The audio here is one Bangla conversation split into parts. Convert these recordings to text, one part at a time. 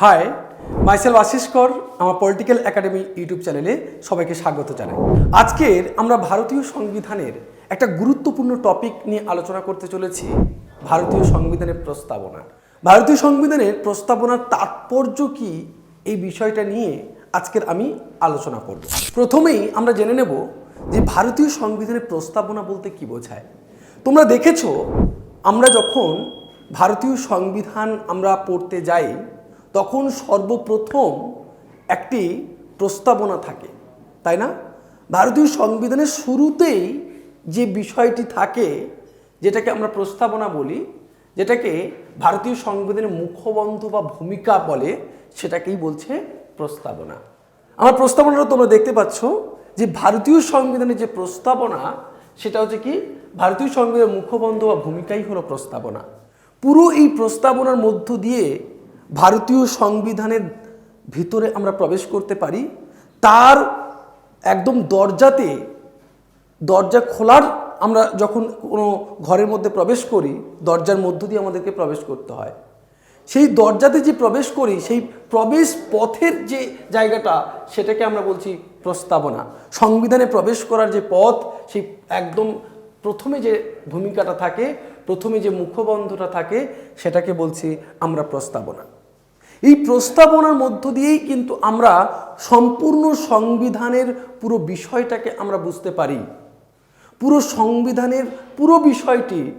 হাই মাইসেল আশিস কর আমার পলিটিক্যাল একাডেমি ইউটিউব চ্যানেলে সবাইকে স্বাগত জানাই। আজকের আমরা ভারতীয় সংবিধানের একটা গুরুত্বপূর্ণ টপিক নিয়ে আলোচনা করতে চলেছি, ভারতীয় সংবিধানের প্রস্তাবনা। ভারতীয় সংবিধানের প্রস্তাবনার তাৎপর্য কি এই বিষয়টা নিয়ে আজকের আমি আলোচনা করব। প্রথমেই আমরা জেনে নেব যে ভারতীয় সংবিধানের প্রস্তাবনা বলতে কি বোঝায়। তোমরা দেখেছ, আমরা যখন ভারতীয় সংবিধান আমরা পড়তে যাই তখন সর্বপ্রথম একটি প্রস্তাবনা থাকে, তাই না? ভারতীয় সংবিধানের শুরুতেই যে বিষয়টি থাকে, যেটাকে আমরা প্রস্তাবনা বলি, যেটাকে ভারতীয় সংবিধানের মুখবন্ধ বা ভূমিকা বলে সেটাকেই বলছে প্রস্তাবনা। আমার প্রস্তাবনাটা তোমরা দেখতে পাচ্ছ যে ভারতীয় সংবিধানের যে প্রস্তাবনা, সেটা হচ্ছে কি? ভারতীয় সংবিধানের মুখবন্ধ বা ভূমিকাই হলো প্রস্তাবনা। পুরো এই প্রস্তাবনার মধ্য দিয়ে ভারতীয় সংবিধানের ভিতরে আমরা প্রবেশ করতে পারি, তার একদম দরজাতে, দরজা খোলার আমরা যখন কোনো ঘরের মধ্যে প্রবেশ করি, দরজার মধ্য দিয়ে আমাদেরকে প্রবেশ করতে হয়। সেই দরজাতে যে প্রবেশ করি, সেই প্রবেশ পথের যে জায়গাটা, সেটাকে আমরা বলছি প্রস্তাবনা। সংবিধানে প্রবেশ করার যে পথ, সেই একদম প্রথমে যে ভূমিকাটা থাকে, প্রথমে যে মুখবন্ধটা থাকে, সেটাকে বলছি আমরা প্রস্তাবনা। এই প্রস্তাবনার মধ্য দিয়েই কিন্তু আমরা সম্পূর্ণ সংবিধানের পুরো বিষয়টাকে আমরা বুঝতে পারি। পুরো সংবিধানের পুরো বিষয়টি,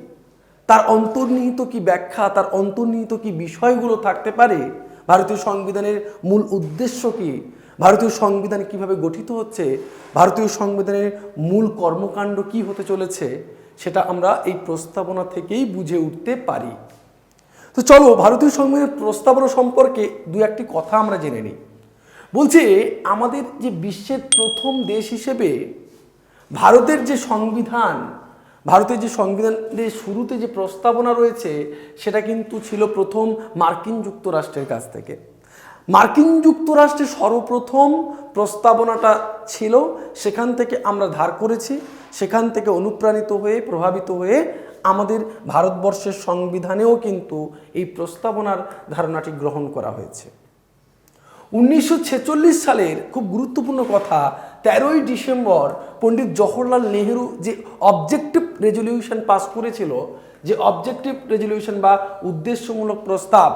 তার অন্তর্নিহিত কি ব্যাখ্যা, তার অন্তর্নিহিত কি বিষয়গুলো থাকতে পারে, ভারতীয় সংবিধানের মূল উদ্দেশ্য কি, ভারতীয় সংবিধান কীভাবে গঠিত হচ্ছে, ভারতীয় সংবিধানের মূল কর্মকাণ্ড কি হতে চলেছে, সেটা আমরা এই প্রস্তাবনা থেকেই বুঝে উঠতে পারি। তো চলো ভারতীয় সংবিধানের প্রস্তাবনা সম্পর্কে দু একটি কথা আমরা জেনে নিই। বলছে, আমাদের যে বিশ্বের প্রথম দেশ হিসেবে ভারতের যে সংবিধান, ভারতের যে সংবিধানের শুরুতে যে প্রস্তাবনা রয়েছে, সেটা কিন্তু ছিল প্রথম মার্কিন যুক্তরাষ্ট্রের কাছ থেকে। মার্কিন যুক্তরাষ্ট্রের সর্বপ্রথম প্রস্তাবনাটা ছিল, সেখান থেকে আমরা ধার করেছি, সেখান থেকে অনুপ্রাণিত হয়ে, প্রভাবিত হয়ে আমাদের ভারতবর্ষের সংবিধানেও কিন্তু এই প্রস্তাবনার ধারণাটি গ্রহণ করা হয়েছে। উনিশশো ছেচল্লিশ সালের খুব গুরুত্বপূর্ণ কথা, তেরোই ডিসেম্বর পণ্ডিত জওহরলাল নেহেরু যে অবজেক্টিভ রেজলিউশন পাস করেছিল, যে অবজেক্টিভ রেজলিউশন বা উদ্দেশ্যমূলক প্রস্তাব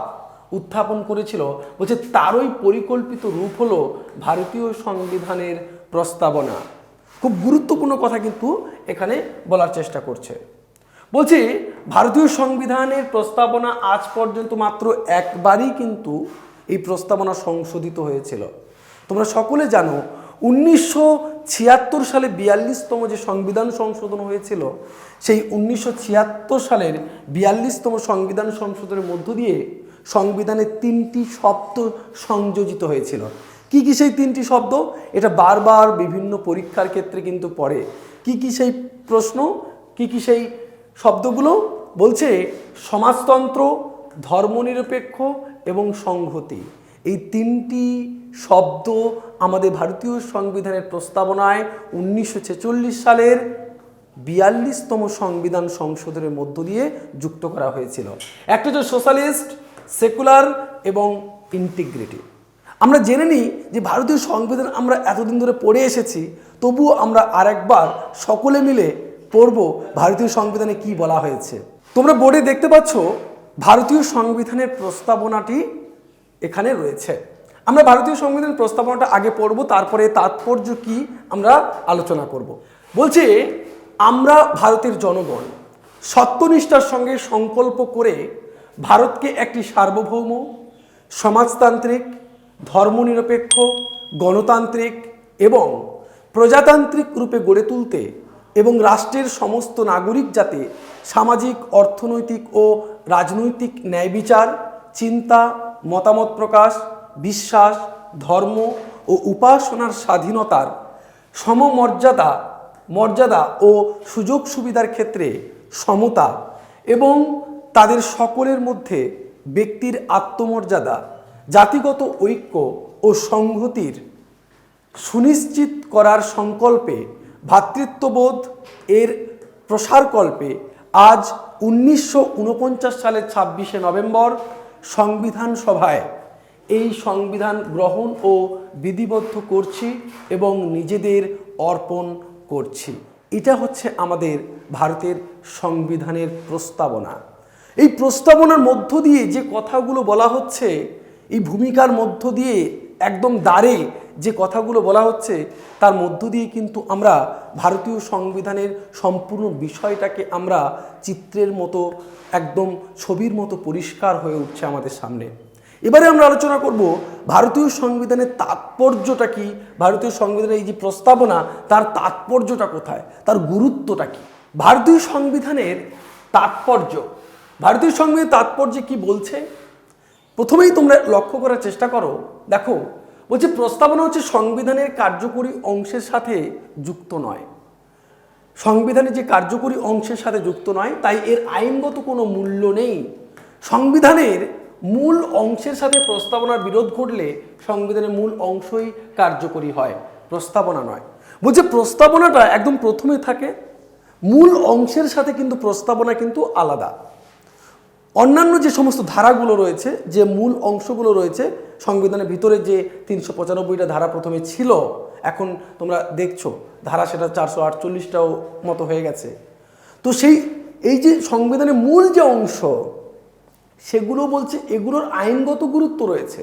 উত্থাপন করেছিল, বলছে তারই পরিকল্পিত রূপ হলো ভারতীয় সংবিধানের প্রস্তাবনা। খুব গুরুত্বপূর্ণ কথা কিন্তু এখানে বলার চেষ্টা করছে। বলছি, ভারতীয় সংবিধানের প্রস্তাবনা আজ পর্যন্ত মাত্র একবারই কিন্তু এই প্রস্তাবনা সংশোধিত হয়েছিল। তোমরা সকলে জানো, উনিশশো ছিয়াত্তর সালে বিয়াল্লিশতম যে সংবিধান সংশোধন হয়েছিল, সেই উনিশশো ছিয়াত্তর সালের বিয়াল্লিশতম সংবিধান সংশোধনের মধ্য দিয়ে সংবিধানে তিনটি শব্দ সংযোজিত হয়েছিল। কি কি সেই তিনটি শব্দ? এটা বারবার বিভিন্ন পরীক্ষার ক্ষেত্রে কিন্তু পড়ে। কি কি সেই প্রশ্ন? কি কি সেই শব্দগুলো বলছে সমাজতন্ত্র, ধর্মনিরপেক্ষ এবং সংহতি। এই তিনটি শব্দ আমাদের ভারতীয় সংবিধানের প্রস্তাবনায় উনিশশো ছেচল্লিশ সালের বিয়াল্লিশতম সংবিধান সংশোধনের মধ্য দিয়ে যুক্ত করা হয়েছিল। একটা হচ্ছে সোশ্যালিস্ট, সেকুলার এবং ইন্টিগ্রিটি। আমরা জেনে নিই যে ভারতীয় সংবিধান আমরা এতদিন ধরে পড়ে এসেছি, তবুও আমরা আরেকবার সকলে মিলে পড়ব, ভারতীয় সংবিধানে কি বলা হয়েছে? তোমরা বোর্ডে দেখতে পাচ্ছ, ভারতীয় সংবিধানের প্রস্তাবনাটি এখানে রয়েছে। আমরা ভারতীয় সংবিধান প্রস্তাবনাটা আগে পড়ব, তারপরে তাৎপর্য কি আমরা আলোচনা করব। বলছে, আমরা ভারতের জনগণ, সত্যনিষ্ঠার সঙ্গে সংকল্প করে ভারতকে একটি সার্বভৌম, সমাজতান্ত্রিক, ধর্মনিরপেক্ষ, গণতান্ত্রিক এবং প্রজাতান্ত্রিক রূপে গড়ে তুলতে এবং রাষ্ট্রের সমস্ত নাগরিক যাতে সামাজিক, অর্থনৈতিক ও রাজনৈতিক ন্যায় বিচার, চিন্তা, মতামত প্রকাশ, বিশ্বাস, ধর্ম ও উপাসনার স্বাধীনতার সমমর্যাদা, মর্যাদা ও সুযোগ সুবিধার ক্ষেত্রে সমতা এবং তাদের সকলের মধ্যে ব্যক্তির আত্মমর্যাদা, জাতিগত ঐক্য ও সংহতির সুনিশ্চিত করার সংকল্পে ভ্রাতৃত্ববোধ এর প্রসারকল্পে আজ উনিশশো উনপঞ্চাশ সালের ছাব্বিশে নভেম্বর সংবিধান সভায় এই সংবিধান গ্রহণ ও বিধিবদ্ধ করছি এবং নিজেদের অর্পণ করছি। এটা হচ্ছে আমাদের ভারতের সংবিধানের প্রস্তাবনা। এই প্রস্তাবনার মধ্য দিয়ে যে কথাগুলো বলা হচ্ছে, এই ভূমিকার মধ্য দিয়ে একদম দাঁড়ে যে কথাগুলো বলা হচ্ছে, তার মধ্য দিয়ে কিন্তু আমরা ভারতীয় সংবিধানের সম্পূর্ণ বিষয়টাকে আমরা চিত্রের মতো, একদম ছবির মতো পরিষ্কার হয়ে উঠছে আমাদের সামনে। এবারে আমরা আলোচনা করব ভারতীয় সংবিধানের তাৎপর্যটা কি? ভারতীয় সংবিধানের এই যে প্রস্তাবনা, তার তাৎপর্যটা কোথায়? তার গুরুত্বটা কি? ভারতীয় সংবিধানের তাৎপর্য। ভারতীয় সংবিধানের তাৎপর্য কি বলছে? প্রথমেই তোমরা লক্ষ্য করার চেষ্টা করো। দেখো বলছে, প্রস্তাবনা হচ্ছে সংবিধানের কার্যকরী অংশের সাথে যুক্ত নয়। সংবিধানের যে কার্যকরী অংশের সাথে যুক্ত নয়, তাই এর আইনগত কোনো মূল্য নেই। সংবিধানের মূল অংশের সাথে প্রস্তাবনার বিরোধ ঘটলে সংবিধানের মূল অংশই কার্যকরী হয়, প্রস্তাবনা নয়। বলছে, প্রস্তাবনাটা একদম প্রথমে থাকে, মূল অংশের সাথে কিন্তু প্রস্তাবনা কিন্তু আলাদা। অন্যান্য যে সমস্ত ধারাগুলো রয়েছে, যে মূল অংশগুলো রয়েছে, সংবিধানের ভিতরে যে তিনশো পঁচানব্বইটা ধারা প্রথমে ছিল, এখন তোমরা দেখছ, ধারা সেটা চারশো আটচল্লিশটাও মতো হয়ে গেছে। তো সেই, এই যে সংবিধানের মূল যে অংশ, সেগুলো বলছে এগুলোর আইনগত গুরুত্ব রয়েছে।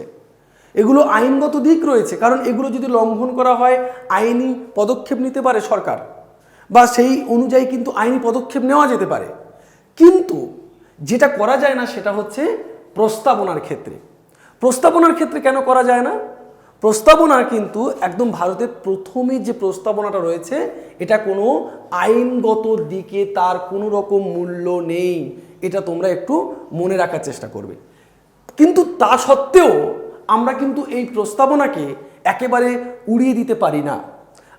এগুলো আইনগত দিক রয়েছে, কারণ এগুলো যদি লঙ্ঘন করা হয়, আইনি পদক্ষেপ নিতে পারে সরকার, বা সেই অনুযায়ী কিন্তু আইনি পদক্ষেপ নেওয়া যেতে পারে। কিন্তু যেটা করা যায় না সেটা হচ্ছে প্রস্তাবনার ক্ষেত্রে। প্রস্তাবনার ক্ষেত্রে কেন করা যায় না? প্রস্তাবনার কিন্তু একদম ভারতের প্রথমে যে প্রস্তাবনাটা রয়েছে, এটা কোনো আইনগত দিকে তার কোনো রকম মূল্য নেই। এটা তোমরা একটু মনে রাখার চেষ্টা করবে। কিন্তু তা সত্ত্বেও আমরা কিন্তু এই প্রস্তাবনাকে একেবারে উড়িয়ে দিতে পারি না।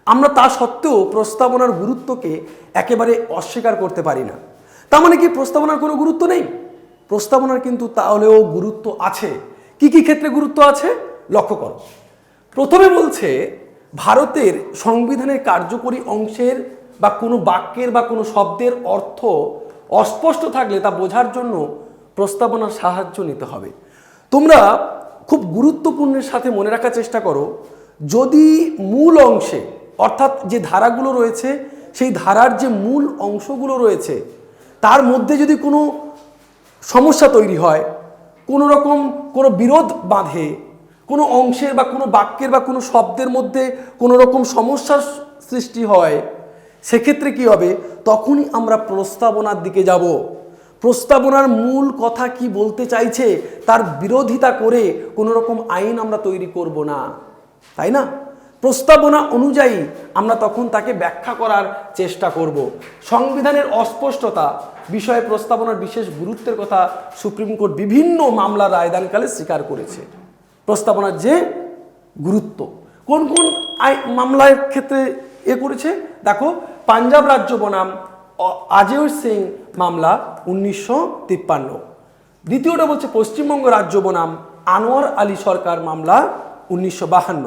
আমরা তা সত্ত্বেও প্রস্তাবনার গুরুত্বকে একেবারে অস্বীকার করতে পারি না। তার মানে কি প্রস্তাবনার কোনো গুরুত্ব নেই? প্রস্তাবনার কিন্তু তাহলেও গুরুত্ব আছে। কি কি ক্ষেত্রে গুরুত্ব আছে? লক্ষ্য করো। প্রথমে বলছে, ভারতের সংবিধানের কার্যকরী অংশের বা কোনো বাক্যের বা কোনো শব্দের অর্থ অস্পষ্ট থাকলে তা বোঝার জন্য প্রস্তাবনার সাহায্য নিতে হবে। তোমরা খুব গুরুত্বপূর্ণের সাথে মনে রাখার চেষ্টা করো, যদি মূল অংশে, অর্থাৎ যে ধারাগুলো রয়েছে, সেই ধারার যে মূল অংশগুলো রয়েছে তার মধ্যে যদি কোনো সমস্যা তৈরি হয়, কোনো রকম কোনো বিরোধ বাঁধে, কোনো অংশের বা কোনো বাক্যের বা কোনো শব্দের মধ্যে কোনো রকম সমস্যার সৃষ্টি হয়, সেক্ষেত্রে কি হবে? তখনই আমরা প্রস্তাবনার দিকে যাব। প্রস্তাবনার মূল কথা কি বলতে চাইছে, তার বিরোধিতা করে কোনো রকম আইন আমরা তৈরি করব না। তাই না? প্রস্তাবনা অনুযায়ী আমরা তখন তাকে ব্যাখ্যা করার চেষ্টা করব। সংবিধানের অস্পষ্টতা বিষয়ে প্রস্তাবনার বিশেষ গুরুত্বের কথা সুপ্রিম কোর্ট বিভিন্ন মামলা রায়দানকালে স্বীকার করেছে। প্রস্তাবনার যে গুরুত্ব। কোন কোন মামলার ক্ষেত্রে এ করেছে? দেখো, পাঞ্জাব রাজ্য বনাম আজেয় সিং মামলা উনিশশো তিপ্পান্ন। দ্বিতীয়টা বলছে পশ্চিমবঙ্গ রাজ্য বনাম, আনোয়ার আলী সরকার মামলা উনিশশো বাহান্ন।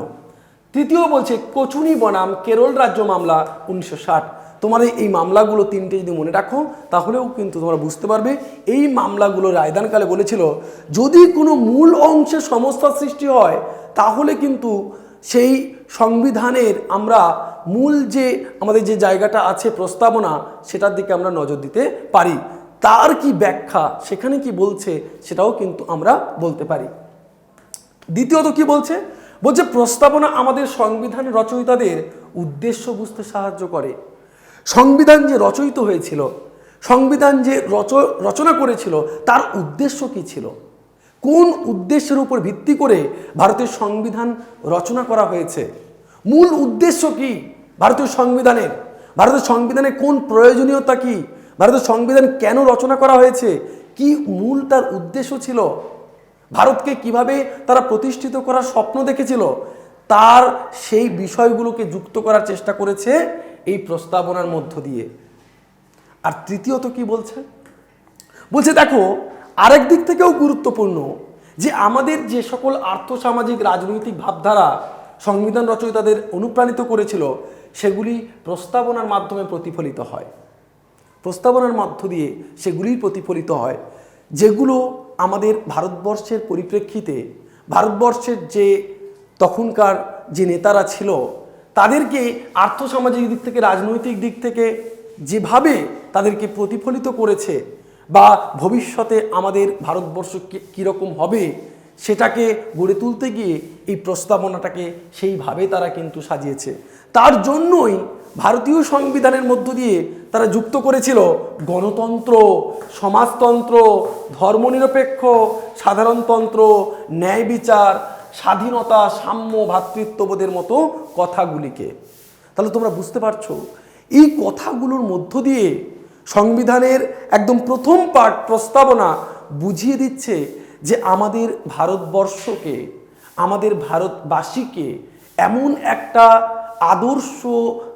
তৃতীয় বলছে কচুনি বনাম, কেরল রাজ্য মামলা, উনিশশো ষাট। তোমার এই- মামলাগুলো তিনটে যদি মনে রাখো, তাহলেও কিন্তু তোমরা বুঝতে পারবে, এই মামলাগুলো রায়দানকালে বলেছিল, যদি কোনো মূল অংশে সমস্যার সৃষ্টি হয়, তাহলে কিন্তু সেই সংবিধানের আমরা মূল যে আমাদের যে জায়গাটা আছে প্রস্তাবনা, সেটার দিকে আমরা নজর দিতে পারি। তার কি ব্যাখ্যা, সেখানে কি বলছে, সেটাও কিন্তু আমরা বলতে পারি। দ্বিতীয়ত কি বলছে? বলছে, প্রস্তাবনা আমাদের সংবিধান রচয়িতাদের উদ্দেশ্য বুঝতে সাহায্য করে। সংবিধান যে রচয়িত হয়েছিল, সংবিধান যে রচ, রচনা করেছিল, তার উদ্দেশ্য কি ছিল? কোন উদ্দেশ্যের উপর ভিত্তি করে ভারতের সংবিধান রচনা করা হয়েছে? মূল উদ্দেশ্য কি ভারতীয় সংবিধানের? ভারতের সংবিধানের কোন প্রয়োজনীয়তা কি? ভারতের সংবিধান কেন রচনা করা হয়েছে? কি মূল তার উদ্দেশ্য ছিল? ভারতকে কীভাবে তারা প্রতিষ্ঠিত করার স্বপ্ন দেখেছিল, তার সেই বিষয়গুলোকে যুক্ত করার চেষ্টা করেছে এই প্রস্তাবনার মধ্য দিয়ে। আর তৃতীয়ত কি বলছে? বলছে, দেখো, আরেক দিক থেকেও গুরুত্বপূর্ণ যে আমাদের যে সকল আর্থসামাজিক, রাজনৈতিক ভাবধারা সংবিধান রচয়িতাদের অনুপ্রাণিত করেছিল, সেগুলি প্রস্তাবনার মাধ্যমে প্রতিফলিত হয়। প্রস্তাবনার মধ্য দিয়ে সেগুলিই প্রতিফলিত হয়, যেগুলো আমাদের ভারতবর্ষের পরিপ্রেক্ষিতে, ভারতবর্ষের যে তখনকার যে নেতারা ছিল, তাদেরকে আর্থসামাজিক দিক থেকে, রাজনৈতিক দিক থেকে যেভাবে তাদেরকে প্রতিফলিত করেছে বা ভবিষ্যতে আমাদের ভারতবর্ষ কীরকম হবে, সেটাকে গড়ে তুলতে গিয়ে এই প্রস্তাবনাটাকে সেইভাবে তারা কিন্তু সাজিয়েছে। তার জন্যই ভারতীয় সংবিধানের মধ্য দিয়ে তারা যুক্ত করেছিল গণতন্ত্র, সমাজতন্ত্র, ধর্মনিরপেক্ষ, সাধারণতন্ত্র, ন্যায় বিচার, স্বাধীনতা, সাম্য ভ্রাতৃত্ববোধের মতো কথাগুলিকে। তাহলে তোমরা বুঝতে পারছ, এই কথাগুলোর মধ্য দিয়ে সংবিধানের একদম প্রথম পার্ট প্রস্তাবনা বুঝিয়ে দিচ্ছে যে আমাদের ভারতবর্ষকে, আমাদের ভারতবাসীকে এমন একটা আদর্শ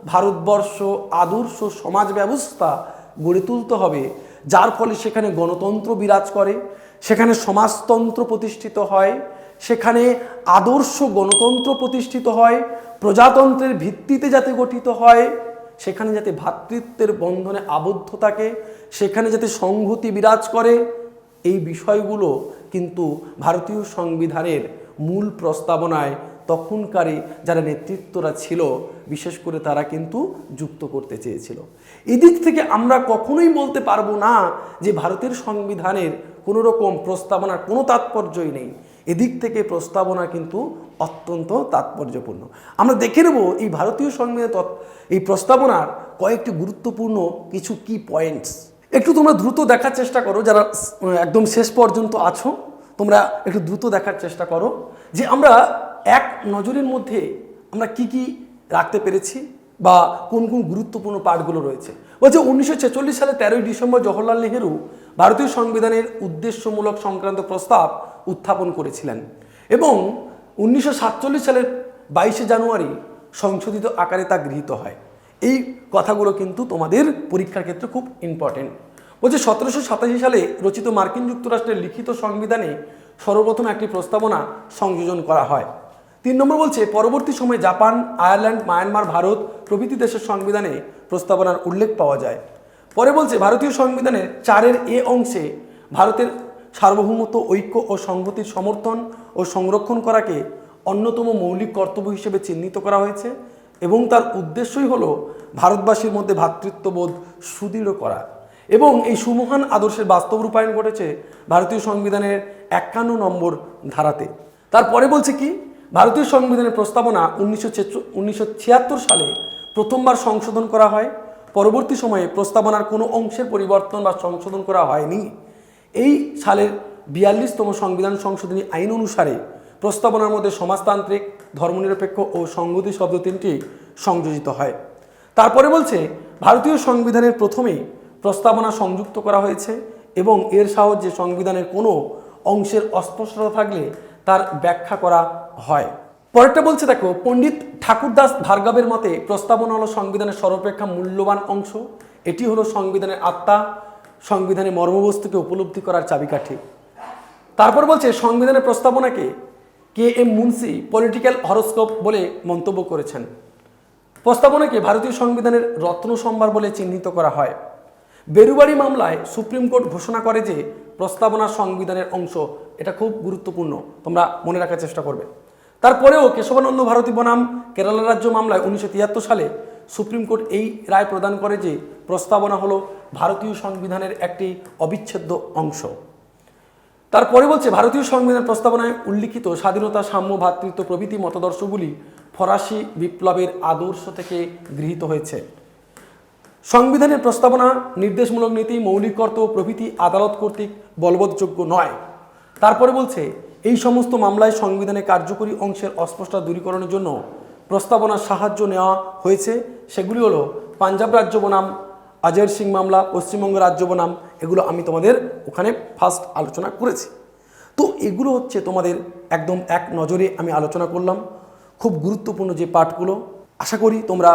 ভারতবর্ষ, আদর্শ সমাজ ব্যবস্থা গড়ে তুলতে হবে। যার ফলে সেখানে গণতন্ত্র বিরাজ করে, সেখানে সমাজতন্ত্র প্রতিষ্ঠিত হয়, সেখানে আদর্শ গণতন্ত্র প্রতিষ্ঠিত হয়, প্রজাতন্ত্রের ভিত্তিতে যাতে গঠিত হয়, সেখানে যাতে ভ্রাতৃত্বের বন্ধনে আবদ্ধ থাকে, সেখানে যাতে সংহতি বিরাজ করে, এই বিষয়গুলো কিন্তু ভারতীয় সংবিধানের মূল প্রস্তাবনায় তখনকারী যারা নেতৃত্বরা ছিল, বিশেষ করে তারা কিন্তু যুক্ত করতে চেয়েছিল। এদিক থেকে আমরা কখনোই বলতে পারব না যে ভারতের সংবিধানের কোনো রকম প্রস্তাবনার কোনো তাৎপর্যই নেই। এদিক থেকে প্রস্তাবনা কিন্তু অত্যন্ত তাৎপর্যপূর্ণ। আমরা দেখে নেব এই ভারতীয় সংবিধান এই প্রস্তাবনার কয়েকটি গুরুত্বপূর্ণ কিছু কি পয়েন্টস একটু তোমরা দ্রুত দেখার চেষ্টা করো, যারা একদম শেষ পর্যন্ত আছো, তোমরা একটু দ্রুত দেখার চেষ্টা করো যে আমরা এক নজরের মধ্যে আমরা কি কি রাখতে পেরেছি বা কোন কোন গুরুত্বপূর্ণ পাঠগুলো রয়েছে? বলছে উনিশশো ছেচল্লিশ সালে তেরোই ডিসেম্বর জওহরলাল নেহেরু ভারতীয় সংবিধানের উদ্দেশ্যমূলক সংক্রান্ত প্রস্তাব উত্থাপন করেছিলেন এবং উনিশশো সাতচল্লিশ সালের বাইশে জানুয়ারি সংশোধিত আকারে তা গৃহীত হয়। এই কথাগুলো কিন্তু তোমাদের পরীক্ষার ক্ষেত্রে খুব ইম্পর্টেন্ট বলছে সতেরোশো সাতাশি সালে রচিত মার্কিন যুক্তরাষ্ট্রের লিখিত সংবিধানে সর্বপ্রথম একটি প্রস্তাবনা সংযোজন করা হয়। তিন নম্বর বলছে, পরবর্তী সময়ে জাপান, আয়ারল্যান্ড, মায়ানমার, ভারত প্রভৃতি দেশের সংবিধানে প্রস্তাবনার উল্লেখ পাওয়া যায়। পরে বলছে, ভারতীয় সংবিধানের চারের এ অংশে ভারতের সার্বভৌমত্ব, ঐক্য ও সংহতির সমর্থন ও সংরক্ষণ করাকে অন্যতম মৌলিক কর্তব্য হিসেবে চিহ্নিত করা হয়েছে এবং তার উদ্দেশ্যই হলো ভারতবাসীর মধ্যে ভ্রাতৃত্ববোধ সুদৃঢ় করা। এবং এই সুমহান আদর্শের বাস্তব রূপায়ণ ঘটেছে ভারতীয় সংবিধানের একান্ন নম্বর ধারাতে। তারপরে বলছে কি ভারতীয় সংবিধানের প্রস্তাবনা উনিশশো সালে প্রথমবার সংশোধন করা হয়। পরবর্তী সময়ে প্রস্তাবনার কোনো অংশের পরিবর্তন বা সংশোধন করা হয়নি। এই সালের বিয়াল্লিশতম সংবিধান সংশোধনী আইন অনুসারে প্রস্তাবনার মধ্যে সমাজতান্ত্রিক, ধর্মনিরপেক্ষ ও সংগতি শব্দ তিনটি সংযোজিত হয়। তারপরে বলছে, ভারতীয় সংবিধানের প্রথমেই প্রস্তাবনা সংযুক্ত করা হয়েছে এবং এর সাহায্যে সংবিধানের কোনো অংশের অস্পষ্টতা থাকলে তার ব্যাখ্যা করা হয়। পরেরটা বলছে, দেখো, পণ্ডিত ঠাকুরদাস ভার্গবের মতে প্রস্তাবনা হলো সংবিধানের সর্বাপেক্ষা মূল্যবান অংশ। এটি হলো সংবিধানের আত্মা, সংবিধানের মর্মবস্তুকে উপলব্ধি করার চাবিকাঠি। তারপর বলছে, সংবিধানের প্রস্তাবনাকে K M Munshi political horoscope বলে মন্তব্য করেছেন। প্রস্তাবনাকে ভারতীয় সংবিধানের রত্ন সম্ভার বলে চিহ্নিত করা হয়। বেরুবাড়ি মামলায় সুপ্রিম কোর্ট ঘোষণা করে যে প্রস্তাবনা সংবিধানের অংশ, এটা খুব গুরুত্বপূর্ণ, তোমরা মনে রাখার চেষ্টা করবে। তারপরেও কেশবানন্দ ভারতী বনাম কেরালা রাজ্য মামলায় উনিশশো তিয়াত্তর সালে সুপ্রিম কোর্ট এই রায় প্রদান করে যে প্রস্তাবনা হলো ভারতীয় সংবিধানের একটি অবিচ্ছেদ্য অংশ। তারপরে বলছে, ভারতীয় সংবিধান প্রস্তাবনায় উল্লিখিত স্বাধীনতা, সাম্য ভ্রাতৃত্ব প্রভৃতি মতাদর্শগুলি ফরাসি বিপ্লবের আদর্শ থেকে গৃহীত হয়েছে। সংবিধানের প্রস্তাবনা, নির্দেশমূলক নীতি, মৌলিক কর্তব্য প্রভৃতি আদালত কর্তৃক বলবৎযোগ্য নয়। তারপরে বলছে, এই সমস্ত মামলায় সংবিধানে কার্যকরী অংশের অস্পষ্টতা দূরীকরণের জন্য প্রস্তাবনার সাহায্য নেওয়া হয়েছে। সেগুলি হলো, পাঞ্জাব রাজ্য বনাম অজয় সিং মামলা, পশ্চিমবঙ্গ রাজ্য বনাম, এগুলো আমি তোমাদের ওখানে ফার্স্ট আলোচনা করেছি। তো এগুলো হচ্ছে তোমাদের একদম এক নজরে আমি আলোচনা করলাম। খুব গুরুত্বপূর্ণ যে পাঠগুলো, আশা করি তোমরা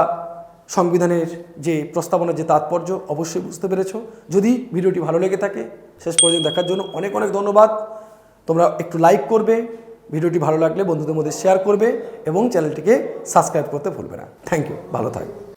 সংবিধানের যে প্রস্তাবনার যে তাৎপর্য, অবশ্যই বুঝতে পেরেছ। যদি ভিডিওটি ভালো লেগে থাকে, শেষ পর্যন্ত দেখার জন্য অনেক অনেক ধন্যবাদ। তোমরা একটু লাইক করবে, ভিডিওটি ভালো লাগলে বন্ধুদের মধ্যে শেয়ার করবে এবং চ্যানেলটিকে সাবস্ক্রাইব করতে ভুলবে না। থ্যাংক ইউ, ভালো থাকবে।